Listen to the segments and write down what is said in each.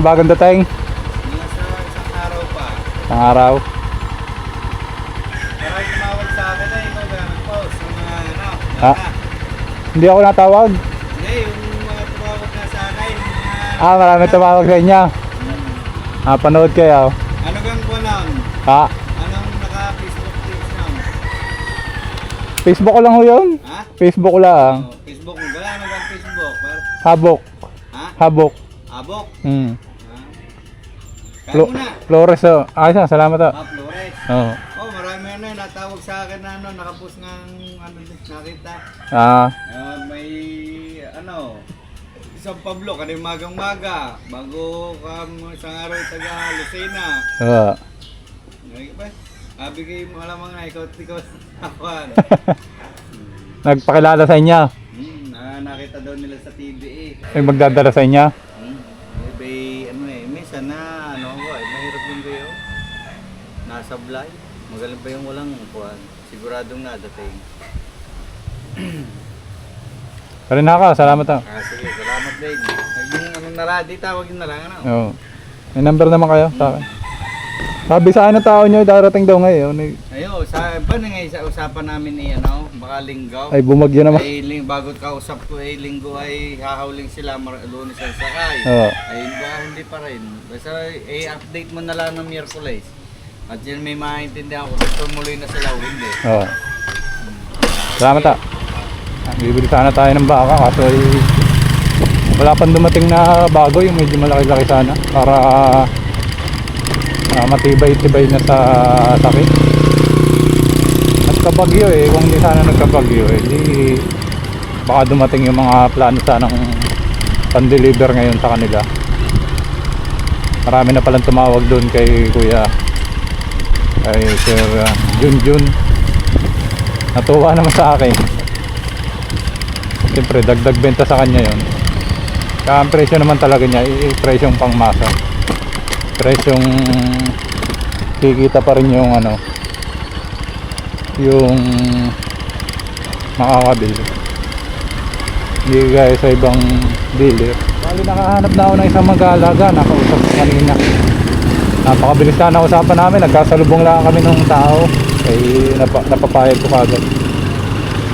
Nakami bagong dating. Mga sa isang araw pa. Isang araw. Parang tumawag sa akin na ikaw gamit po sa mga. Ha? Ah. Hindi ako natawag. Hindi, yung mga tumawag na sa akin. Ah, marami tumawag sa inyo. Hmm. Ah, panood kayo. Ano kang po nun? Ha? Anong naka-Facebook page nun? Facebook ko lang ho yun. Ha? Facebook ko lang. Oh, Facebook mo. Wala ano bang Facebook? Habok. ha? Habok. Abok? Hmm. Flo-. Flores oh. Ayos na, salamat oh. Ah, Flores. Oo. Oh, marami ano eh, natawag sa akin na ano, nakapost ng ano, nakita. Ah, Ah, may ano, isang Pablo, kanina magang maga, bago kam isang araw taga Lucena. oo. Ngayon pa, ah, bigay mo alamang na ikaw, ikaw, awan. Nagpakilala sa inyo. hmm, ah, nakita daw nila sa TV eh. May magdadala sa inyo. Hmm, eh, may, ano eh, minsan na, ano ko eh, mahirap din kayo. Nasa blind. Pa yung walang kuhan. Siguradong nadating. Karin na ka, salamat oh. Ah, sige, salamat din. Yung ano na radi, tawagin na lang ano. Oo. May number naman kayo sa akin. Sabi sa ng tao nyo, darating daw ngayon. Ay, Ayo, sa ba na ngayon sa usapan namin ni ano, baka linggaw. ay bumagyo naman. Ay, ling, bago kausap ko ay linggo ay hahawling sila mar- lunes ang sakay. Oo. Ay, ba, hindi pa rin. Basta eh, update mo na lang ng Miyerkules. At yun may maintindihan ko tumuloy na sila o hindi. Oo. Salamat ah. Bibili sana tayo ng baka kaso ay wala pang dumating na bago yung medyo malaki-laki sana para ah, matibay-tibay na sa sakit. At eh, kung hindi sana nagkabagyo eh, di baka dumating yung mga plano sanang pan-deliver ngayon sa kanila. Marami na palang tumawag doon kay Kuya kay Sir uh, Junjun natuwa naman sa akin. Siyempre dagdag benta sa kanya yon kaya ang presyo naman talaga niya presyong pangmasa. Presyong kikita pa rin yung ano yung makakabili. Hindi gaya sa ibang dealer. Bali nakahanap na ako ng isang mag-aalaga. Nakausap kanina napakabilis na na usapan namin. Nagkasalubong lang kami ng tao. Ay napa, napapayag ko kagad.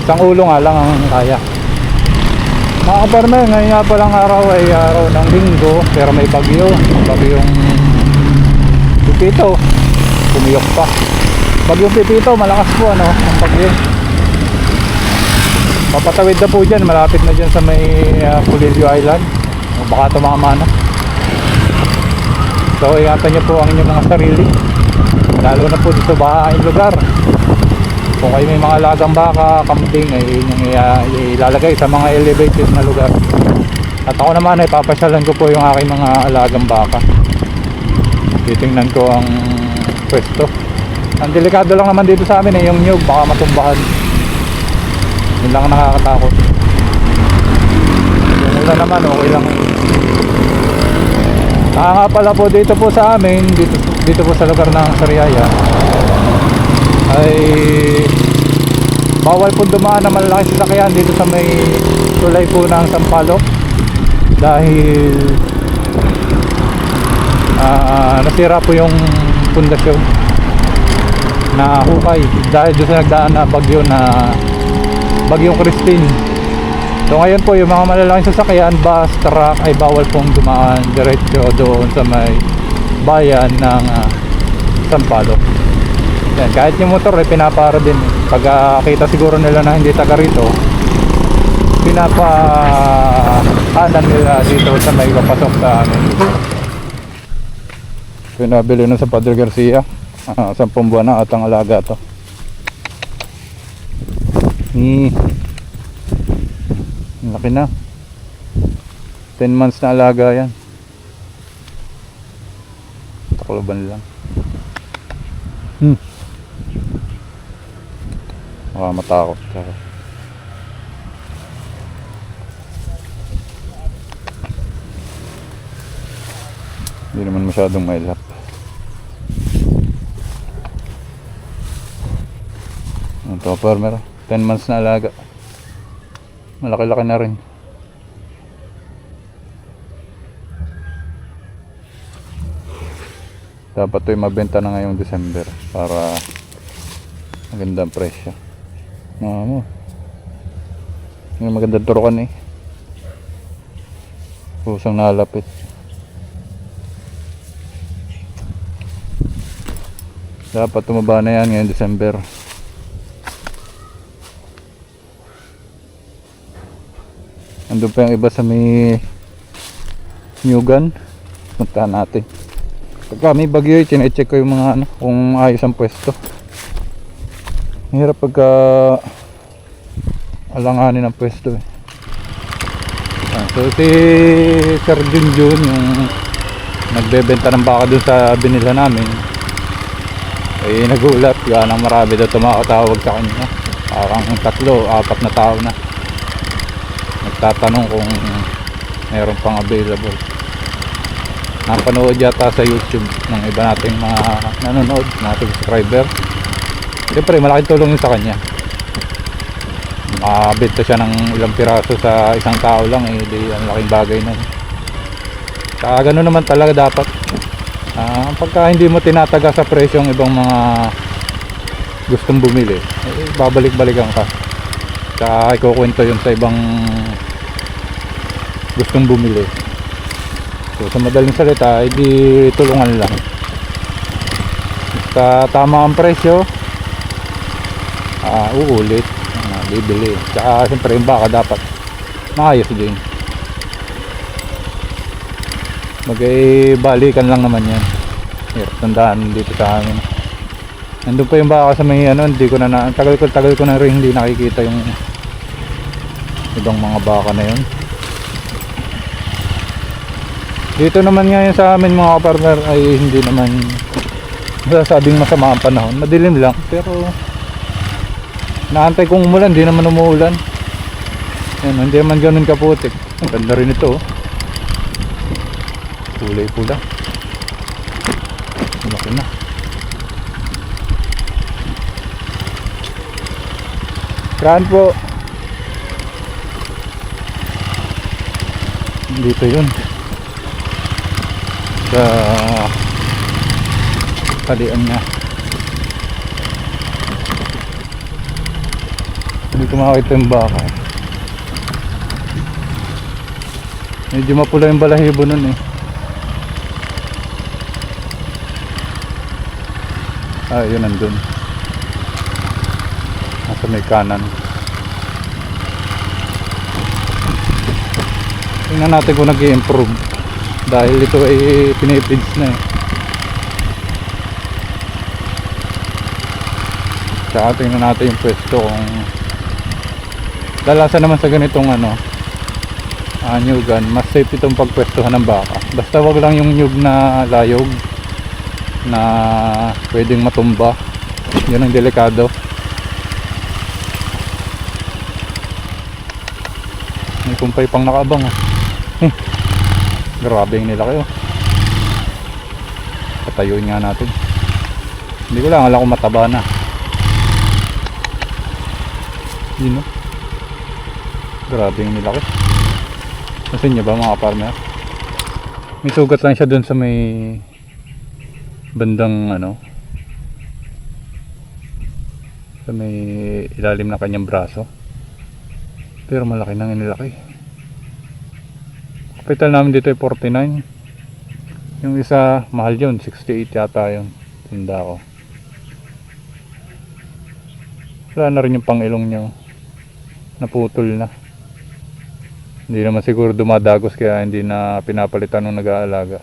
Isang ulo nga lang ang kaya. Mga kaparme ngayon nga palang araw ay araw ng linggo pero may bagyo. Bagyong pipito pumiyok pa. Bagyong pipito malakas po ano ang bagyo. Papatawid na po dyan malapit na dyan sa may uh, Pulilio Island. O baka tumama na So ingatan nyo po ang inyong mga sarili. Lalo na po dito bahaing lugar. Kung kayo may mga lagang baka, kambing ay inyong ilalagay sa mga elevated na lugar. At ako naman ay papasyalan ko po yung aking mga alagang baka. Titingnan ko ang pwesto. Ang delikado lang naman dito sa amin eh yung nyug baka matumbahan. Yun lang ang nakakatakot. Yung ulan naman okay lang Ah, pala po dito po sa amin, dito, dito po sa lugar ng Sariaya, ay bawal po dumaan na malaki sasakyan dito sa may tulay po ng Sampaloc dahil ah, nasira po yung pundasyon na hukay dahil doon sa nagdaan na bagyo na bagyong Christine So ngayon po yung mga malalaking sasakyan, bus, truck ay bawal pong dumaan diretso doon sa may bayan ng uh, Sampalo. Yan, kahit yung motor ay pinapara din. Pag ah, kita siguro nila na hindi taga rito, pinapaanan nila dito sa may papasok sa amin. Pinabili na sa Padre Garcia. Ah, sampung buwan na at ang alaga to. Hmm. Laki na. 10 months na alaga yan. Takloban lang. Hmm. Baka matakot ka. Hindi naman masyadong mailap. Ito, farmer. 10 months na alaga. Malaki-laki na rin. Dapat ito mabenta na ngayong December para magandang presyo. Mga mo. Yung magandang turukan eh. Pusang nalapit. Dapat tumaba na yan ngayong December. Andun pa yung iba sa may new gun. Puntahan natin. Pagka may bagyo, chine-check ko yung mga ano, kung ayos ang pwesto. Mahirap pagka alanganin ang pwesto eh. Ah, so si Sir Junjun yung nagbebenta ng baka dun sa binila namin eh nagulat yan ang marami daw tumakatawag sa kanya parang tatlo, apat na tao na nagtatanong kung meron pang available. Napanood yata sa youtube ng iba nating mga nanonood na subscriber. Siyempre malaking tulong yun sa kanya. Makabenta siya ng ilang piraso sa isang tao lang eh di ang laking bagay nun. Saka ganun naman talaga dapat. Ah, pagka hindi mo tinataga sa presyo ang ibang mga gustong bumili eh, babalik-balikan ka. Saka ikukwento yun sa ibang gustong bumili. So sa madaling salita hindi tulungan lang. Basta tama ang presyo ah, uulit. Ah, bibili. Saka siyempre yung baka dapat maayos din. Magay balikan lang naman yan. Hirap tandaan dito sa amin. Nandun pa yung baka sa may ano hindi ko na, na tagal ko tagal ko na rin hindi nakikita yung ibang mga baka na yun dito naman ngayon sa amin mga partner ay hindi naman masasabing masama ang panahon. Madilim lang pero naantay kong umulan hindi naman umuulan. Yan, hindi naman ganun kaputik. Ang ganda rin ito oh. Kulay pula. Laki na. Saan po. Dito yun sa kalian niya hindi ko makakita yung baka medyo mapula yung balahibo nun eh Ah, yun nandun. Nasa may kanan. Tingnan natin kung nag improve Dahil ito ay pinipids na eh. Tsaka tingnan natin yung pwesto kung Lalasa naman sa ganitong ano uh, new gun, mas safe itong pagpwestuhan ng baka. Basta wag lang yung nyug na layog na pwedeng matumba yun ang delikado may kumpay pang nakaabang oh. grabe yung nila kayo patayuin nga natin. Hindi ko lang alam kung mataba na. Yun oh. Grabe yung nilaki. Kasi nyo ba mga partner may sugat lang siya dun sa may bandang ano sa may ilalim ng kanyang braso. Pero malaki nang inilaki kapital namin dito ay 49 yung isa mahal yun 68 yata yung tinda ko. Wala na rin yung pangilong nyo naputol na. Hindi naman siguro dumadagos kaya hindi na pinapalitan ng nag-aalaga.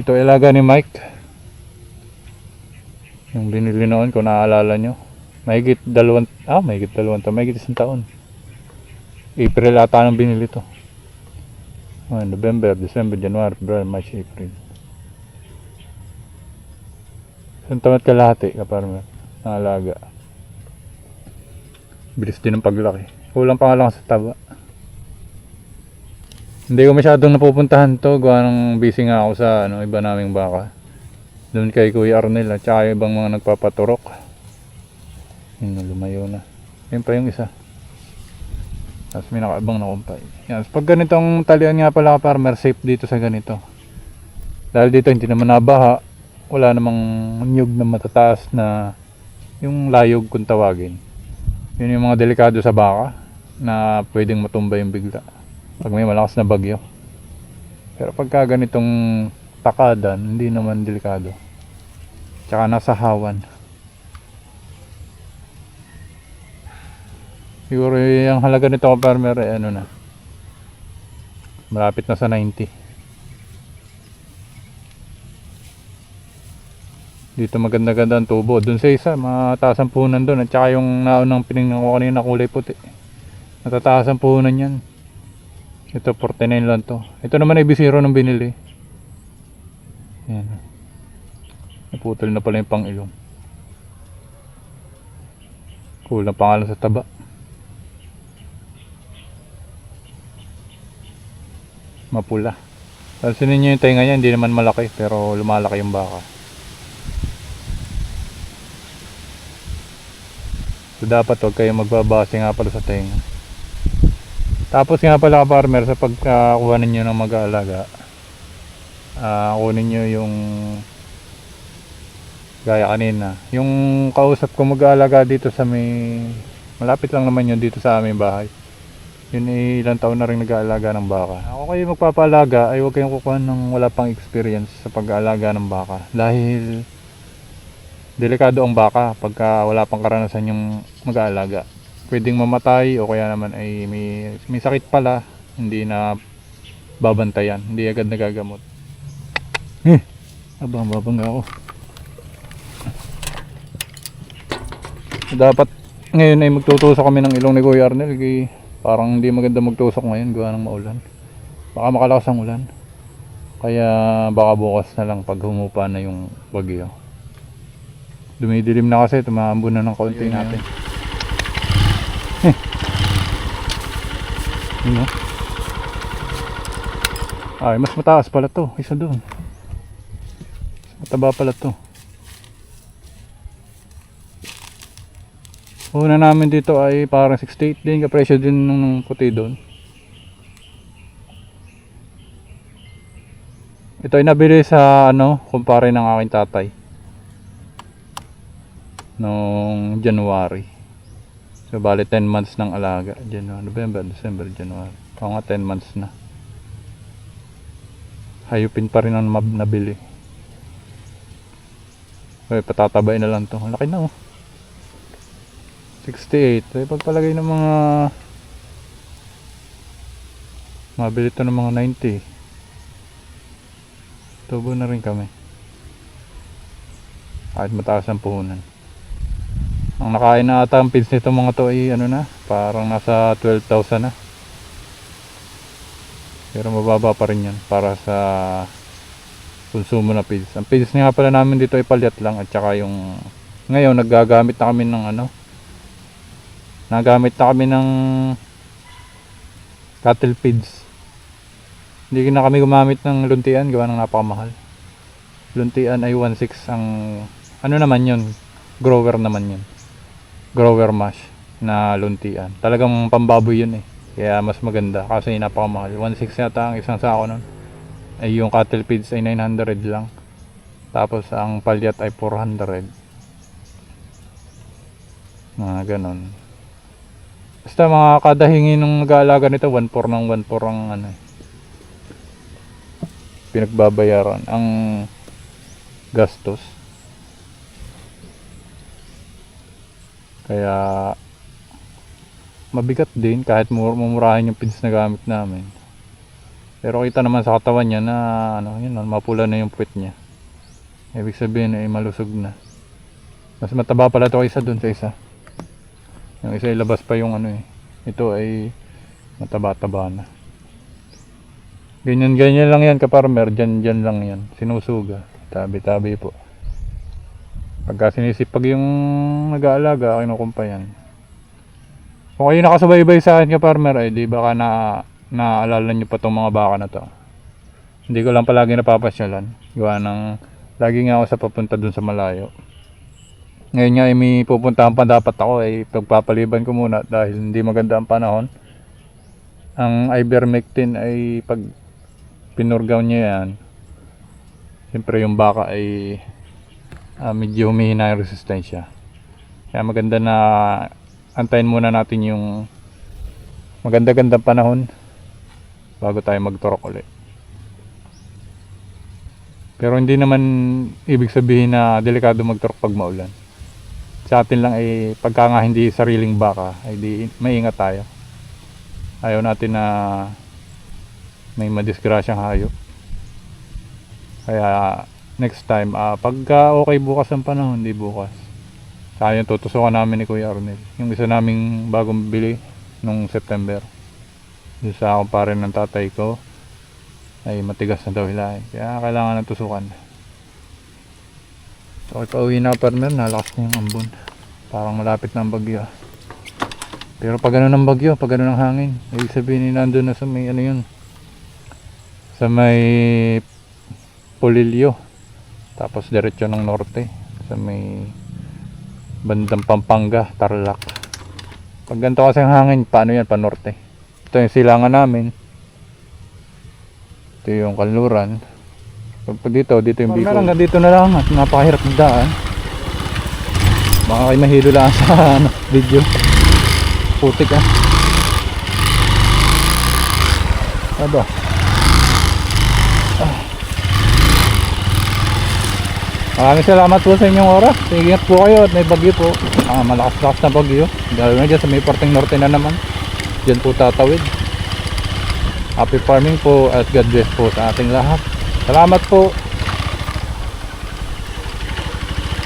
Ito ilaga ni Mike. Yung binili noon kung naaalala nyo mahigit dalawang ah mahigit dalawang taon mahigit isang taon. April ata nang binili to oh, November, December, January, February, March, April. Isang taon at kalahati kaparmer naalaga bilis din ng paglaki. Kulang pa lang sa taba. Hindi ko masyadong napupuntahan to. Gawa ng busy nga ako sa ano, iba naming baka. Doon kay Kuya Arnel at saka ibang mga nagpapaturok. Yun lumayo na. Yun pa yung isa tapos may nakaabang na kumpay yan, pag ganitong talian nga pala farmer safe dito sa ganito dahil dito hindi naman nabaha wala namang nyug na matataas na yung layog kung tawagin. Yun yung mga delikado sa baka na pwedeng matumba yung bigla pag may malakas na bagyo. Pero pagka ganitong takadan, hindi naman delikado. Tsaka nasa hawan. Siguro yung halaga nito farmer eh, ano na. Malapit na sa 90. Dito maganda-ganda ang tubo. Doon sa isa, mataas ang puhunan doon. At saka yung naunang pinignan ko kanina kulay puti. Matataas ang puhunan yan. Ito 49 lang to. Ito naman ay bisiro ng binili. Yan. Naputol na pala yung pang ilong. Kulang pa nga sa taba. Mapula. Pansinin nyo yung tainga niya, hindi naman malaki pero lumalaki yung baka. So dapat huwag kayo magbabase nga pala sa tainga. Tapos nga pala farmer sa pagkakuha ninyo ng mag-aalaga, ah kunin nyo yung gaya kanina. Yung kausap ko mag-aalaga dito sa may malapit lang naman yun dito sa aming bahay. Yun ay ilang taon na rin nag-aalaga ng baka. Ako kayo magpapaalaga ay huwag kayong kukuha ng wala pang experience sa pag-aalaga ng baka. Dahil delikado ang baka pagka wala pang karanasan yung mag-aalaga. Pwedeng mamatay o kaya naman ay may, may sakit pala, hindi na babantayan, hindi agad nagagamot. Eh, abang babangga ako. Dapat ngayon ay magtutusok kami ng ilong ni Kuya Arnel kay parang hindi maganda magtusok ngayon gawa ng maulan. Baka makalakas ang ulan. Kaya baka bukas na lang pag humupa na yung bagyo. Dumidilim na kasi, tumaambo na ng kaunti natin. Yun o. Ay, mas mataas pala to. Isa doon. Mas mataba pala to. Una namin dito ay parang 68 din. Kapresyo din nung puti doon. Ito ay nabili sa ano, kumpare ng aking tatay. Noong January. So bali 10 months ng alaga. January, November, December, January. Oo nga 10 months na. Hayupin pa rin ang nabili. Okay, patatabay na lang to. Laki na oh. 68. Ay pagpalagay ng mga Mabili to ng mga 90. Tubo na rin kami. Kahit mataas ang puhunan. Ang nakain na ata ang pins nito mga to ay ano na, parang nasa 12,000 na. Pero mababa pa rin yan para sa konsumo na pills. Ang pills nga pala namin dito ay palyat lang at saka yung ngayon naggagamit na kami ng ano nagamit na kami ng cattle feeds. Hindi na kami gumamit ng luntian gawa ng napakamahal. Luntian ay 1.6 ang ano naman yun grower naman yun grower mash na luntian. Talagang pambaboy yun eh. Kaya mas maganda kasi napakamahal. 1.6 yata ang isang sako nun. Ay yung cattle feeds ay 900 lang. Tapos ang palyat ay 400. Mga ganon. Basta mga kada hingi ng nag-aalaga nito 1.4 ng 1.4 ang ano eh. Pinagbabayaran ang gastos. Kaya mabigat din kahit mur- mumurahin yung pins na gamit namin. Pero kita naman sa katawan niya na ano, yun, mapula na yung puwet niya. Ibig sabihin ay malusog na. Mas mataba pala to isa dun sa isa. Yung isa ilabas pa yung ano eh. Ito ay mataba-taba na. Ganyan ganyan lang yan kaparmer, dyan dyan lang yan. Sinusuga. Tabi-tabi po. Pagka sinisipag yung nag-aalaga, kinukumpa yan. Kung kayo nakasubaybay sa akin ka farmer, ay di baka na naaalala nyo pa tong mga baka na to. Hindi ko lang palagi napapasyalan. Gawa ng lagi nga ako sa papunta dun sa malayo. Ngayon nga ay may pupuntahan pa dapat ako ay pagpapaliban ko muna dahil hindi maganda ang panahon. Ang ivermectin ay pag pinurgaw niya yan, siyempre yung baka ay ah, medyo humihina yung resistensya. Kaya maganda na antayin muna natin yung maganda-gandang panahon bago tayo magturok ulit. Pero hindi naman ibig sabihin na delikado magturok pag maulan. Sa atin lang ay pagka nga hindi sariling baka ay di maingat tayo. Ayaw natin na may madisgrasyang hayop. Kaya next time, ah pagka okay bukas ang panahon, hindi bukas. Sayang tutusukan namin ni Kuya Arnel. Yung isa naming bagong bili nung September. Yung sa kumpare ng tatay ko ay matigas na daw hilahin. Kaya kailangan ng tusukan. So, pauwi na partner, nalakas na yung ambon. Parang malapit na ang bagyo. Pero pag ano ng bagyo, pag ano ng hangin, ibig sabihin nandun na sa may ano yun, sa may Polillo. Tapos diretso ng norte, sa may bandang Pampanga, Tarlac. Pag ganito kasi ang hangin, paano yan, pa norte? Ito yung silangan namin. Ito yung kanluran. Pag dito, dito yung Bicol. Hanggang dito na lang at napakahirap ng daan. Baka kayo mahilo lang sa ano, video. Putik ah. Aba. Ah. Maraming salamat po sa inyong oras. Ingat po kayo at may bagyo po. Ah, malakas-lakas na bagyo. Lalo na dyan sa may parteng norte na naman. Diyan po tatawid. Happy farming po at God bless po sa ating lahat. Salamat po.